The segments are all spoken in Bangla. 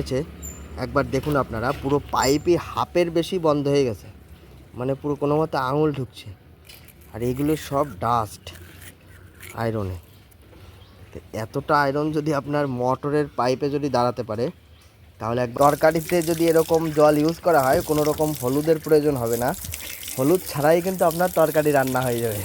জমেছে একবার দেখুন আপনারা, পুরো পাইপই হাফের বেশি বন্ধ হয়ে গেছে। মানে পুরো কোনো মতে আঙুল ঢুকছে। আর এগুলো সব ডাস্ট আয়রনে তো এতটা আয়রন যদি আপনার মোটরের পাইপে যদি দাঁড়াতে পারে, তাহলে এক তরকারিতে যদি এরকম জল ইউজ করা হয়, কোনো রকম হলুদের প্রয়োজন হবে না। হলুদ ছাড়াই কিন্তু আপনার তরকারি রান্না হয়ে যাবে।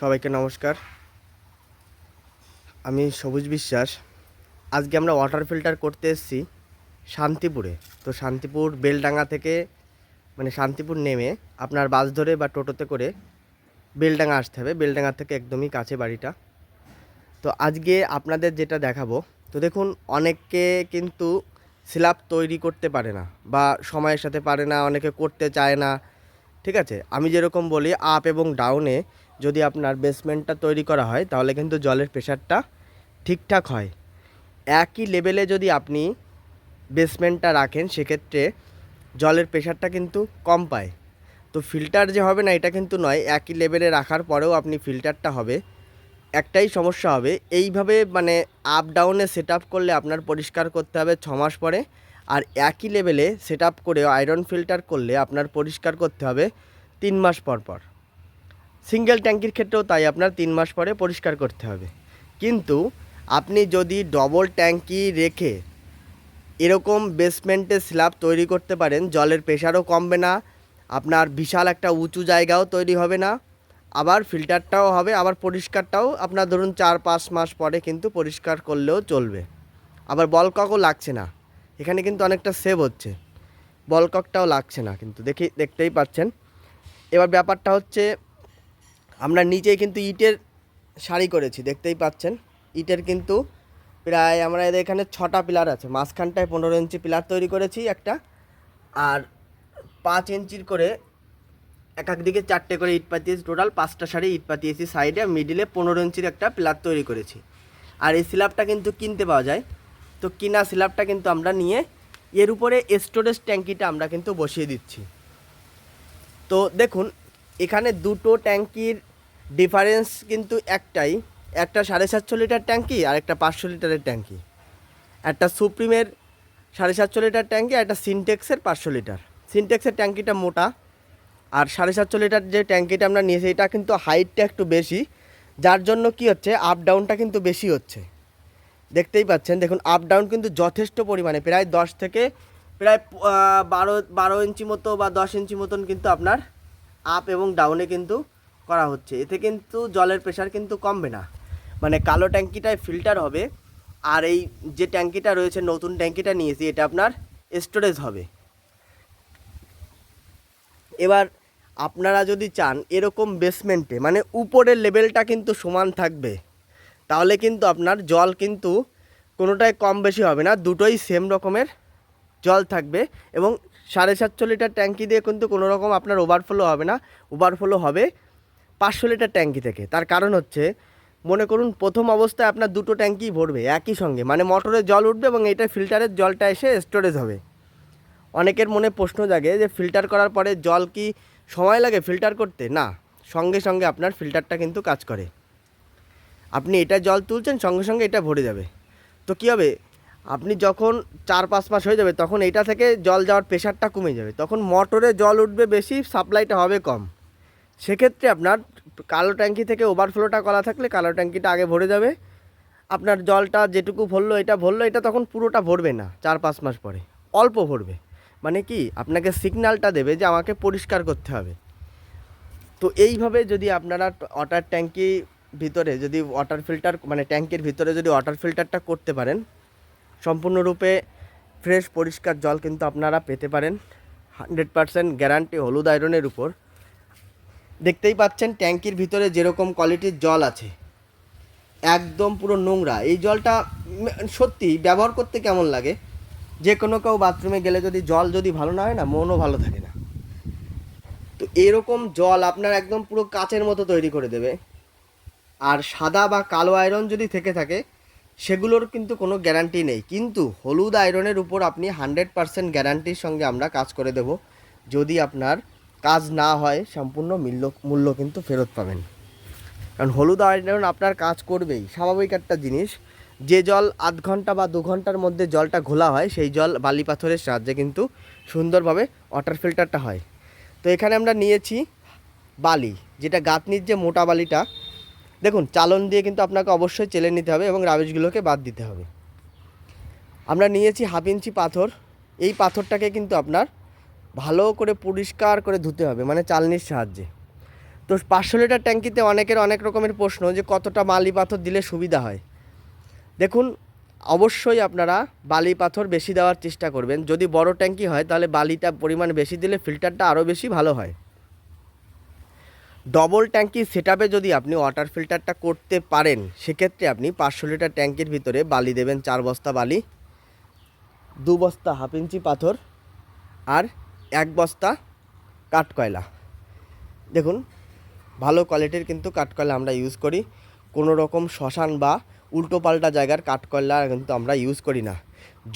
সবাইকে নমস্কার। আমি সবুজ বিশ্বাস। আজকে আমরা ওয়াটার ফিল্টার করতে এসেছি শান্তিপুরে। তো শান্তিপুর বেলডাঙ্গা থেকে মানে শান্তিপুর নেমে আপনার বাস ধরে বা টোটোতে করে বেলডাঙ্গা আসতে হবে। বেলডাঙ্গা থেকে একদমই কাছে বাড়িটা। তো আজকে আপনাদের যেটা দেখাবো, তো দেখুন অনেকে কিন্তু স্ল্যাব তৈরি করতে পারে না বা সময়ের সাথে পারে না, অনেকে করতে চায় না। ঠিক আছে? আমি যেরকম বলি আপ এবং ডাউনে যদি আপনার বেসমেন্টটা তৈরি করা হয়, তাহলে কিন্তু জলের প্রেশারটা ঠিকঠাক হয়। একই লেভেলে যদি আপনি বেসমেন্টটা রাখেন, সেক্ষেত্রে জলের প্রেশারটা কিন্তু কম পায়। তো ফিল্টার যে হবে না, এটা কিন্তু নয়, একই লেভেলে রাখার পরেও আপনি ফিল্টারটা হবে। একটাই সমস্যা হবে, এইভাবে মানে আপ ডাউনে সেট করলে আপনার পরিষ্কার করতে হবে ছ মাস পরে, আর একই লেভেলে সেট করে আয়রন ফিল্টার করলে আপনার পরিষ্কার করতে হবে তিন মাস পর পর। সিঙ্গেল ট্যাঙ্কির ক্ষেত্রেও তাই আপনার তিন মাস পরে পরিষ্কার করতে হবে। কিন্তু আপনি যদি ডবল ট্যাঙ্কি রেখে এরকম বেসমেন্টে স্ল্যাব তৈরি করতে পারেন, জলের প্রেশারও কমবে না, আপনার বিশাল একটা উঁচু জায়গাও তৈরি হবে না, আবার ফিল্টারটাও হবে, আবার পরিষ্কারটাও আপনার ধরুন চার পাঁচ মাস পরে কিন্তু পরিষ্কার করলেও চলবে। আবার বলককও লাগছে না, এখানে কিন্তু অনেকটা সেভ হচ্ছে। বলককটাও লাগছে না কিন্তু দেখি, দেখতেই পাচ্ছেন। এবার ব্যাপারটা হচ্ছে আমরা নিচেই কিন্তু ইটের শাড়ি করেছি, দেখতেই পাচ্ছেন। ইটের কিন্তু প্রায় আমরা এদের এখানে ছটা পিলার আছে, মাঝখানটায় পনেরো ইঞ্চি পিলার তৈরি করেছি একটা, আর পাঁচ ইঞ্চির করে এক এক দিকে চারটে করে ইট পাতিয়েছি টোটাল পাঁচটা শাড়ি ইট পাতিয়েছি সাইডে মিডিলে পনেরো ইঞ্চির একটা পিলার তৈরি করেছি। আর এই স্ল্যাবটা কিন্তু কিনতে পাওয়া যায়। তো কিনা স্ল্যাবটা কিন্তু আমরা নিয়ে এর উপরে স্টোরেজ ট্যাঙ্কিটা আমরা কিন্তু বসিয়ে দিচ্ছি। তো দেখুন, এখানে দুটো ট্যাঙ্কির ডিফারেন্স কিন্তু একটাই। একটা সাড়ে সাতশো লিটার ট্যাঙ্কি আর একটা পাঁচশো লিটারের ট্যাঙ্কি। একটা সুপ্রিমের সাড়ে সাতশো লিটার ট্যাঙ্কি আর একটা সিনটেক্সের পাঁচশো লিটার। সিনটেক্সের ট্যাঙ্কিটা মোটা আর সাড়ে সাতশো লিটার যে ট্যাঙ্কিটা আমরা নিয়েছি, এটা কিন্তু হাইটটা একটু বেশি। যার জন্য কি হচ্ছে আপ ডাউনটা কিন্তু বেশি হচ্ছে। দেখতেই পাচ্ছেন, দেখুন আপ ডাউন কিন্তু যথেষ্ট পরিমাণে, প্রায় দশ থেকে, প্রায় বারো বারো ইঞ্চি মতো বা দশ ইঞ্চি মতন কিন্তু আপনার আপ এবং ডাউনে কিন্তু করা হচ্ছে। এতে কিন্তু জলের প্রেশার কিন্তু কমবে না। মানে কালো ট্যাঙ্কিটায় ফিল্টার হবে আর এই যে ট্যাঙ্কিটা রয়েছে, নতুন ট্যাঙ্কিটা নিয়েছি, এটা আপনার স্টোরেজ হবে। এবার আপনারা যদি চান এরকম বেসমেন্টে মানে উপরের লেভেলটা কিন্তু সমান থাকবে, তাহলে কিন্তু আপনার জল কিন্তু কোনোটাই কম বেশি হবে না, দুটোই সেম রকমের জল থাকবে এবং সাড়ে সাতশো লিটার ট্যাঙ্কি দিয়ে কিন্তু কোনো রকম আপনার ওভারফ্লো হবে না। ওভারফ্লো হবে পাঁচশো লিটার ট্যাঙ্কি থেকে। তার কারণ হচ্ছে, মনে করুন প্রথম অবস্থায় আপনার দুটো ট্যাঙ্কি ভরবে, একই সঙ্গে। মানে মোটরের জল উঠবে এবং এটা ফিল্টারের জলটা এসে স্টোরেজ হবে। অনেকের মনে প্রশ্ন জাগে যে ফিল্টার করার পরে জল কি সময় লাগে ফিল্টার করতে? না, সঙ্গে সঙ্গে আপনার ফিল্টারটা কিন্তু কাজ করে। আপনি এটা জল তুলছেন, সঙ্গে সঙ্গে এটা ভরে যাবে। তো কী হবে? আপনি যখন চার পাঁচ মাস হয়ে যাবে, তখন এটা থেকে জল যাওয়ার প্রেশারটা কমে যাবে। তখন মোটরে জল উঠবে বেশি সাপ্লাইটা হবে কম। সেক্ষেত্রে আপনার কালো ট্যাঙ্কি থেকে ওভারফ্লোটা করা থাকলে কালো ট্যাঙ্কিটা আগে ভরে যাবে। আপনার জলটা যেটুকু ভরলো, এটা ভরলো, এটা তখন পুরোটা ভরবে না, চার পাঁচ মাস পরে। অল্প ভরবে। মানে কি? আপনাকে সিগন্যালটা দেবে যে আমাকে পরিষ্কার করতে হবে। তো এইভাবে যদি আপনারা ওয়াটার ট্যাঙ্কি ভিতরে যদি ওয়াটার ফিল্টার মানে ট্যাঙ্কের ভিতরে যদি ওয়াটার ফিল্টারটা করতে পারেন, সম্পূর্ণরূপে ফ্রেশ পরিষ্কার জল কিন্তু আপনারা পেতে পারেন। হান্ড্রেড পারসেন্ট গ্যারান্টি হলুদ আয়রনের উপর। দেখতেই পাচ্ছেন ট্যাঙ্কির ভিতরে যেরকম কোয়ালিটির জল আছে। একদম পুরো নোংরা। এই জলটা সত্যি ব্যবহার করতে কেমন লাগে? যে কোনো কেউ বাথরুমে গেলে যদি জল যদি ভালো না হয় না, মনও ভালো থাকে না। তো এরকম জল আপনার একদম পুরো কাচের মতো তৈরি করে দেবে। আর সাদা বা কালো আয়রন যদি থেকে থাকে, সেগুলোর কিন্তু কোনো গ্যারান্টি নেই। কিন্তু হলুদ আয়রনের উপর আপনি হান্ড্রেড পারসেন্ট গ্যারান্টির সঙ্গে আমরা কাজ করে দেব। যদি আপনার কাজ না হয়, সম্পূর্ণ মূল্য মূল্য কিন্তু ফেরত পাবেন। কারণ হলুদ আয়রন আপনার কাজ করবেই। স্বাভাবিক একটা জিনিস, যে জল আধ ঘণ্টা বা দু ঘণ্টার মধ্যে জলটা ঘোলা হয়, সেই জল বালি পাথরের সাহায্যে কিন্তু সুন্দরভাবে ওয়াটার ফিল্টারটা হয়। তো এখানে আমরা নিয়েছি বালি, যেটা গাঁথনির যে মোটা বালিটা, দেখুন, চালন দিয়ে কিন্তু আপনাকে অবশ্যই চেলে নিতে হবে এবং রাবিশগুলোকে বাদ দিতে হবে। আমরা নিয়েছি হাফ ইঞ্চি পাথর। এই পাথরটাকে কিন্তু আপনার ভালো করে পরিষ্কার করে ধুতে হবে মানে চালনির সাহায্যে। তো পাঁচশো লিটার ট্যাঙ্কিতে অনেকের অনেক রকমের প্রশ্ন যে কতটা বালি পাথর দিলে সুবিধা হয়। দেখুন, অবশ্যই আপনারা বালি পাথর বেশি দেওয়ার চেষ্টা করবেন। যদি বড় ট্যাঙ্কি হয়, তাহলে বালিটা পরিমাণ বেশি দিলে ফিল্টারটা আরও বেশি ভালো হয়। ডবল ট্যাঙ্কি সেট যদি আপনি ওয়াটার ফিল্টারটা করতে পারেন, সেক্ষেত্রে আপনি পাঁচশো লিটার ট্যাঙ্কির ভিতরে বালি দেবেন, চার বস্তা বালি, দু বস্তা হাফ ইঞ্চি পাথর, আর এক বস্তা কাঠকয়লা। দেখুন, ভালো কোয়ালিটির কিন্তু কাঠকয়লা আমরা ইউজ করি। কোনো রকম শ্মশান বা উল্টোপাল্টা জায়গার কাঠকয়লা কিন্তু আমরা ইউজ করি না।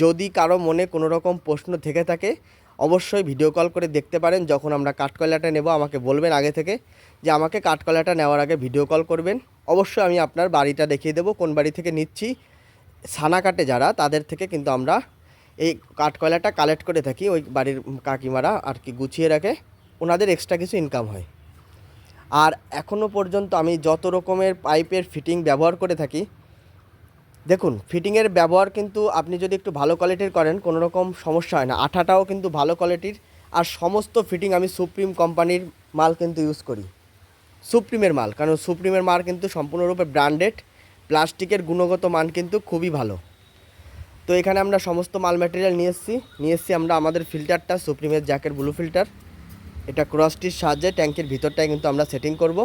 যদি কারও মনে কোনো রকম প্রশ্ন থেকে থাকে, অবশ্যই ভিডিও কল করে দেখতে পারেন। যখন আমরা কাঠকয়লাটা নেব, আমাকে বলবেন আগে থেকে যে আমাকে কাঠকয়লাটা নেওয়ার আগে ভিডিও কল করবেন। অবশ্যই আমি আপনার বাড়িটা দেখিয়ে দেবো, কোন বাড়ি থেকে নিচ্ছি। ছানা কাটে যারা, তাদের থেকে কিন্তু আমরা এই কাঠকয়লাটা কালেক্ট করে থাকি, ওই বাড়ির কাকিমারা আর কি গুছিয়ে রাখে, ওনাদের এক্সট্রা কিছু ইনকাম হয়। আর এখনও পর্যন্ত আমি যত রকমের পাইপের ফিটিং ব্যবহার করে থাকি, দেখুন ফিটিংয়ের ব্যবহার কিন্তু আপনি যদি একটু ভালো কোয়ালিটির করেন, কোনো রকম সমস্যা হয় না। আঠাটাও কিন্তু ভালো কোয়ালিটির আর সমস্ত ফিটিং আমি সুপ্রিম কোম্পানির মাল কিন্তু ইউজ করি। সুপ্রিমের মাল, কারণ সুপ্রিমের মাল কিন্তু সম্পূর্ণরূপে ব্র্যান্ডেড প্লাস্টিকের গুণগত মান কিন্তু খুবই ভালো। তো এখানে আমরা সমস্ত মাল ম্যাটেরিয়াল নিয়ে এসেছি। নিয়ে এসেছি আমরা আমাদের ফিল্টারটা সুপ্রিমের জ্যাকের ব্লু ফিল্টার এটা ক্রসটির সাহায্যে ট্যাঙ্কের ভিতরটায় কিন্তু আমরা সেটিং করব।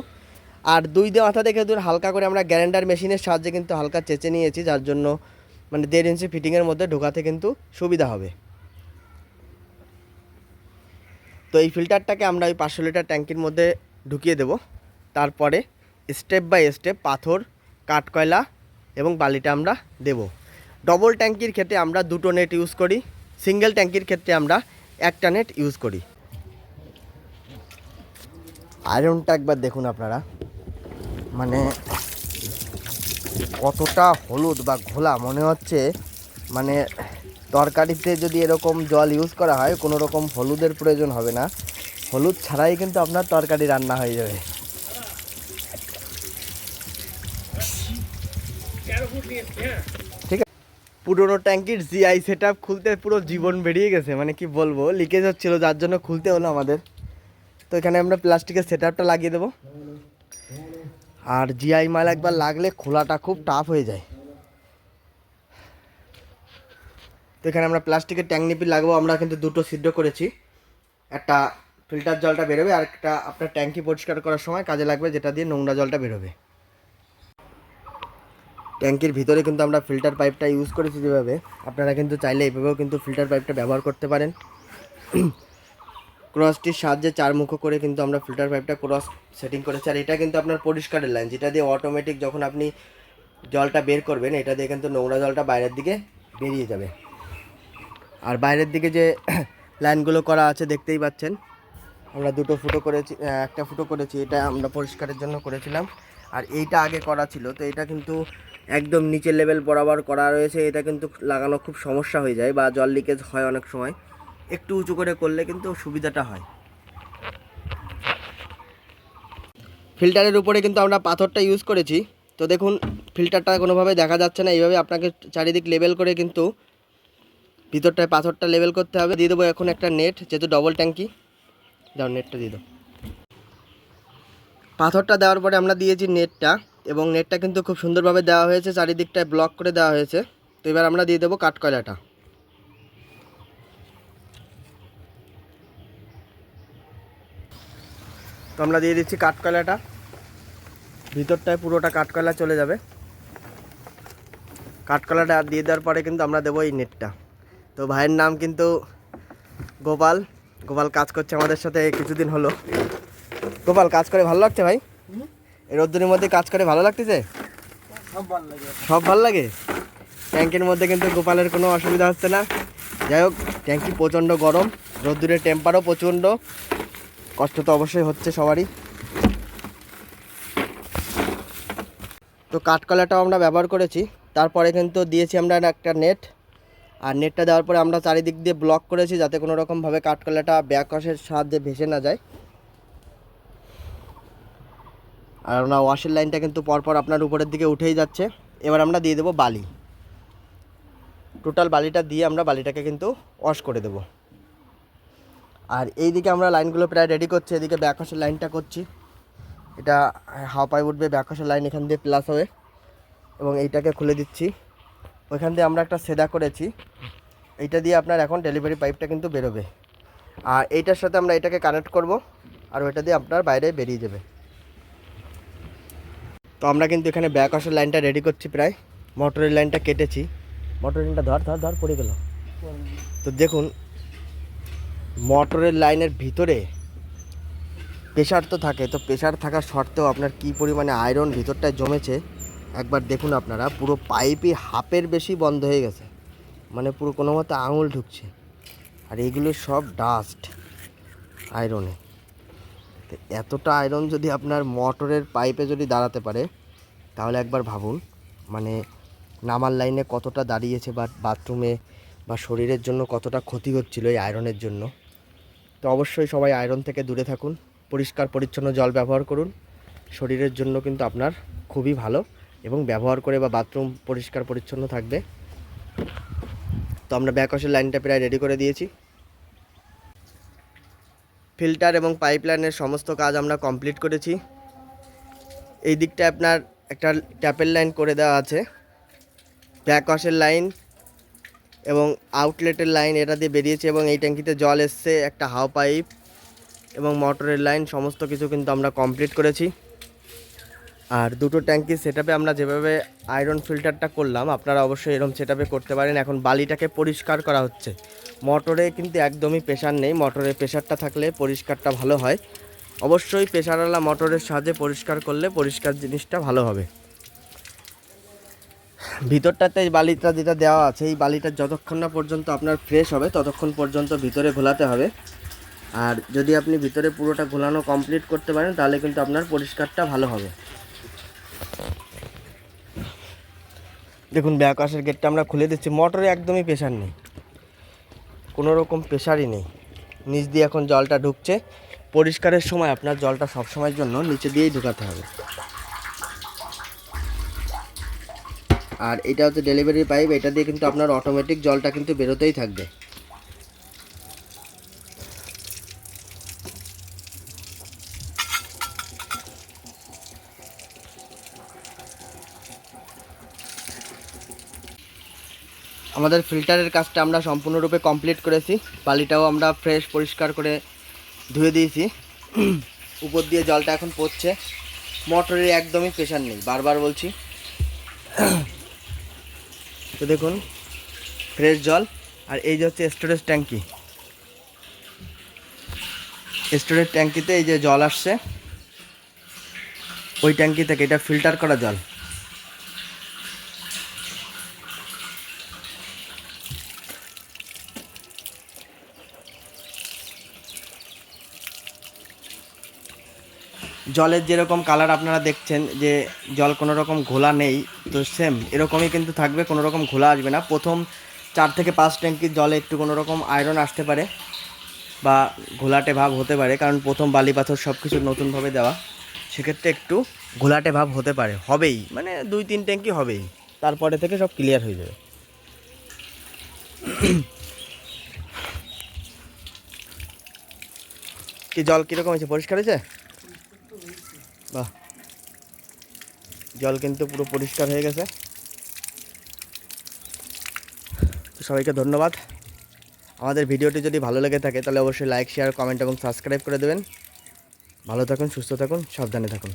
আর দুই দিয়ে মাথা দেখে দূর হালকা করে আমরা গ্যারেন্ডার মেশিনের সাহায্যে কিন্তু হালকা চেঁচে নিয়েছি, যার জন্য মানে দেড় ইঞ্চি ফিটিংয়ের মধ্যে ঢোকাতে কিন্তু সুবিধা হবে। তো এই ফিল্টারটাকে আমরা ওই পাঁচশো লিটার ট্যাঙ্কির মধ্যে ঢুকিয়ে দেব। তারপরে স্টেপ বাই স্টেপ পাথর, কাঠকয়লা এবং বালিটা আমরা দেব। ডবল ট্যাঙ্কির ক্ষেত্রে আমরা দুটো নেট ইউজ করি সিঙ্গেল ট্যাঙ্কির ক্ষেত্রে আমরা একটা নেট ইউজ করি। আয়রনটা একবার দেখুন আপনারা। মানে কতটা হলুদ বা ঘোলা, মনে হচ্ছে মানে তরকারিতে যদি এরকম জল ইউজ করা হয়, কোনো রকম হলুদের প্রয়োজন হবে না। হলুদ ছাড়াই কিন্তু আপনার তরকারি রান্না হয়ে যাবে। পুরোনো ট্যাঙ্কির জিআই সেট খুলতে পুরো জীবন বেরিয়ে গেছে মানে কি বলব লিকেজ হচ্ছিল, যার জন্য খুলতে হলো আমাদের। তো এখানে আমরা প্লাস্টিকের সেট লাগিয়ে দেবো। আর জিআই মাল একবার লাগলে খোলাটা খুব টাফ হয়ে যায়। তো এখানে আমরা প্লাস্টিকের ট্যাঙ্ক নিপি লাগবো, আমরা কিন্তু দুটো সিদ্ধ করেছি। একটা ফিল্টার জলটা বেরোবে, আর একটা আপনার ট্যাঙ্কি পরিষ্কার করার সময় কাজে লাগবে যেটা দিয়ে নোংরা জলটা বেরোবে। ট্যাঙ্কির ভিতরে কিন্তু আমরা ফিল্টার পাইপটা ইউজ করেছি যেভাবে। আপনারা কিন্তু চাইলে এইভাবেও কিন্তু ফিল্টার পাইপটা ব্যবহার করতে পারেন। ক্রসটির সাহায্যে চার মুখো করে কিন্তু আমরা ফিল্টার পাইপটা ক্রস সেটিং করেছি। আর এটা কিন্তু আপনার পরিষ্কারের লাইন যেটা দিয়ে অটোমেটিক যখন আপনি জলটা বের করবেন, এটা দিয়ে কিন্তু নোংরা জলটা বাইরের দিকে বেরিয়ে যাবে। আর বাইরের দিকে যে লাইনগুলো করা আছে, দেখতেই পাচ্ছেন। আমরা দুটো ফুটো করেছি একটা ফুটো করেছি, এটা আমরা পরিষ্কারের জন্য করেছিলাম। আর এইটা আগে করা ছিল, তো এটা কিন্তু একদম নিচের লেভেল বরাবর করা রয়েছে। এটা কিন্তু লাগানো খুব সমস্যা হয়ে যায় বা জল লিকেজ হয় অনেক সময়। একটু উঁচু করে করলে কিন্তু সুবিধাটা হয়। ফিল্টারের উপরে কিন্তু আমরা পাথরটা ইউজ করেছি। তো দেখুন, ফিল্টারটা কোনোভাবে দেখা যাচ্ছে না। এইভাবে আপনাকে চারিদিক লেভেল করে কিন্তু ভিতরটায় পাথরটা লেভেল করতে হবে। দিয়ে দেবো এখন একটা নেট যেহেতু ডবল ট্যাঙ্কি দাও নেটটা দিয়ে দাও। পাথরটা দেওয়ার পরে আমরা দিয়েছি নেটটা এবং নেটটা কিন্তু খুব সুন্দরভাবে দেওয়া হয়েছে, চারিদিকটায় ব্লক করে দেওয়া হয়েছে। তো এবার আমরা দিয়ে দেবো কাঠকয়লাটা তো আমরা দিয়ে দিচ্ছি কাঠকয়লাটা ভিতরটায় পুরোটা কাঠকয়লা চলে যাবে। কাঠকয়লাটা দিয়ে দেওয়ার পরে কিন্তু আমরা দেবো এই নেটটা। তো ভাইয়ের নাম কিন্তু গোপাল। গোপাল কাজ করছে আমাদের সাথে কিছুদিন হলো। গোপাল, কাজ করে ভালো লাগছে ভাই? এই রোদ্দুরের মধ্যে কাজ করে ভালো লাগতেছে? সব ভালো লাগে। ট্যাঙ্কের মধ্যে কিন্তু গোপালের কোনো অসুবিধা হচ্ছে না। যাই হোক ট্যাঙ্কি প্রচণ্ড গরম রোদ্দুরের টেম্পারও প্রচণ্ড। কষ্ট তো অবশ্যই হচ্ছে সবারই। তো কাঠকলাটাও আমরা ব্যবহার করেছি। তারপরে কিন্তু দিয়েছি আমরা একটা নেট। আর নেটটা দেওয়ার পরে আমরা চারিদিক দিয়ে ব্লক করেছি যাতে কোনো রকমভাবে কাঠকলাটা ব্যাকওয়াশের সাহায্যে ভেসে না যায়। আর আমরা ওয়াশের লাইনটা কিন্তু পরপর আপনার উপরের দিকে উঠেই যাচ্ছে। এবার আমরা দিয়ে দেবো বালি। টোটাল বালিটা দিয়ে আমরা বালিটাকে কিন্তু ওয়াশ করে দেবো। আর এই দিকে আমরা লাইনগুলো প্রায় রেডি করছি, এদিকে ব্যাকওয়াশের লাইনটা করছি। এটা হাওয়া পায়ে উঠবে ব্যাকওয়াশের লাইন এখান দিয়ে প্লাস হবে। এবং এইটাকে খুলে দিচ্ছি। ওইখান দিয়ে আমরা একটা সেদা করেছি। এইটা দিয়ে আপনার এখন ডেলিভারি পাইপটা কিন্তু বেরোবে। আর এইটার সাথে আমরা এটাকে কানেক্ট করব। আর ওইটা দিয়ে আপনার বাইরে বেরিয়ে যাবে। তো আমরা কিন্তু এখানে ব্যাক ওয়াশের লাইনটা রেডি করছি প্রায়। মোটরের লাইনটা কেটেছি। মোটরের লাইনটা ধর ধর ধর, পড়ে গেল। তো দেখুন মোটরের লাইনের ভিতরে প্রেশার তো থাকে, তো প্রেশার থাকার সত্ত্বেও আপনার কি পরিমাণে আয়রন ভিতরটায় জমেছে, একবার দেখুন আপনারা, পুরো পাইপই হাফের বেশি বন্ধ হয়ে গেছে। মানে পুরো কোনো মতে আঙুল ঢুকছে। আর এগুলো সব ডাস্ট আয়রনে তো এতটা আয়রন যদি আপনার মোটরের পাইপে যদি দাঁড়াতে পারে, তাহলে একবার ভাবুন মানে নামার লাইনে কতটা দাঁড়িয়েছে বা বাথরুমে বা শরীরের জন্য কতটা ক্ষতি হচ্ছিল এই আয়রনের জন্য। তো অবশ্যই সবাই আয়রন থেকে দূরে থাকুন, পরিষ্কার পরিচ্ছন্ন জল ব্যবহার করুন। শরীরের জন্য কিন্তু আপনার খুবই ভালো এবং ব্যবহার করে বা বাথরুম পরিষ্কার পরিচ্ছন্ন থাকবে। তো আমরা ব্যাকওয়াশের লাইনটা প্রায় রেডি করে দিয়েছি। ফিল্টার এবং পাইপলাইনের সমস্ত কাজ আমরা কমপ্লিট করেছি। এই দিকটা আপনার একটা ট্যাপের লাইন করে দেওয়া আছে। ব্যাকওয়াশের লাইন এবং আউটলেটের লাইন এটা দিয়ে বেরিয়েছে এবং এই ট্যাঙ্কিতে জল এসছে, একটা হাওয়া পাইপ এবং মোটরের লাইন, সমস্ত কিছু কিন্তু আমরা কমপ্লিট করেছি। আর দুটো ট্যাঙ্কি সেটআপে আমরা যেভাবে আয়রন ফিল্টারটা করলাম, আপনারা অবশ্যই এরকম সেটআপে করতে পারেন। এখন বালিটাকে পরিষ্কার করা হচ্ছে। মোটরে কিন্তু একদমই প্রেশার নেই। মোটরে প্রেশারটা থাকলে পরিষ্কারটা ভালো হয়। অবশ্যই প্রেশারওয়ালা মোটরের সাহায্যে পরিষ্কার করলে পরিষ্কার জিনিসটা ভালো হবে। ভিতরটাতে এই বালিটা যেটা দেওয়া আছে, এই বালিটা যতক্ষণ না পর্যন্ত আপনার ফ্রেশ হবে, ততক্ষণ পর্যন্ত ভিতরে ঘোলাতে হবে। আর যদি আপনি ভিতরে পুরোটা ঘোলানো কমপ্লিট করতে পারেন, তাহলে কিন্তু আপনার পরিষ্কারটা ভালো হবে। দেখুন, ব্যাক ওয়াশের গেটটা আমরা খুলে দিচ্ছি। মোটরে একদমই প্রেশার নেই। কোনো রকম প্রেশারই নেই। নিচ দিয়ে এখন জলটা ঢুকছে। পরিষ্কারের সময় আপনার জলটা সব সময়ের জন্য নিচে দিয়েই ঢুকাতে হবে। আর এটা হচ্ছে ডেলিভারি পাইপ এটা দিয়ে কিন্তু আপনার অটোমেটিক জলটা কিন্তু বেরোতেই থাকবে। আমাদের ফিল্টারের কাজটা আমরা সম্পূর্ণরূপে কমপ্লিট করেছি। বালিটাও আমরা ফ্রেশ, পরিষ্কার করে ধুয়ে দিয়েছি। উপর দিয়ে জলটা এখন পড়ছে। মোটরের একদমই প্রেশার নেই, বারবার বলছি। তো দেখুন ফ্রেশ জল। আর এই যে হচ্ছে স্টোরেজ ট্যাঙ্কি। স্টোরেজ ট্যাঙ্কিতে এই যে জল আসছে, ওই ট্যাঙ্কি থেকে এটা ফিল্টার করা জল। জলের যেরকম কালার আপনারা দেখছেন, যে জল কোনো রকম ঘোলা নেই, তো সেম এরকমই কিন্তু থাকবে, কোনো রকম ঘোলা আসবে না। প্রথম চার থেকে পাঁচ ট্যাঙ্কির জলে একটু কোনো রকম আয়রন আসতে পারে, বা ঘোলাটে ভাব হতে পারে, কারণ প্রথম বালি পাথর সব কিছু নতুনভাবে দেওয়া। সেক্ষেত্রে একটু ঘোলাটে ভাব হতে পারে, হবেই মানে দুই তিন ট্যাঙ্কি হবেই, তারপরে থেকে সব ক্লিয়ার হয়ে যাবে। কি জল কীরকম হয়েছে? পরিষ্কার হয়েছে? বাহ। জল কিন্তু পুরো পরিষ্কার হয়ে গেছে। তো সবাইকে ধন্যবাদ। আমাদের ভিডিওটি যদি ভালো লেগে থাকে, তাহলে অবশ্যই লাইক শেয়ার কমেন্ট এবং সাবস্ক্রাইব করে দেবেন। ভালো থাকুন, সুস্থ থাকুন, সাবধানে থাকুন।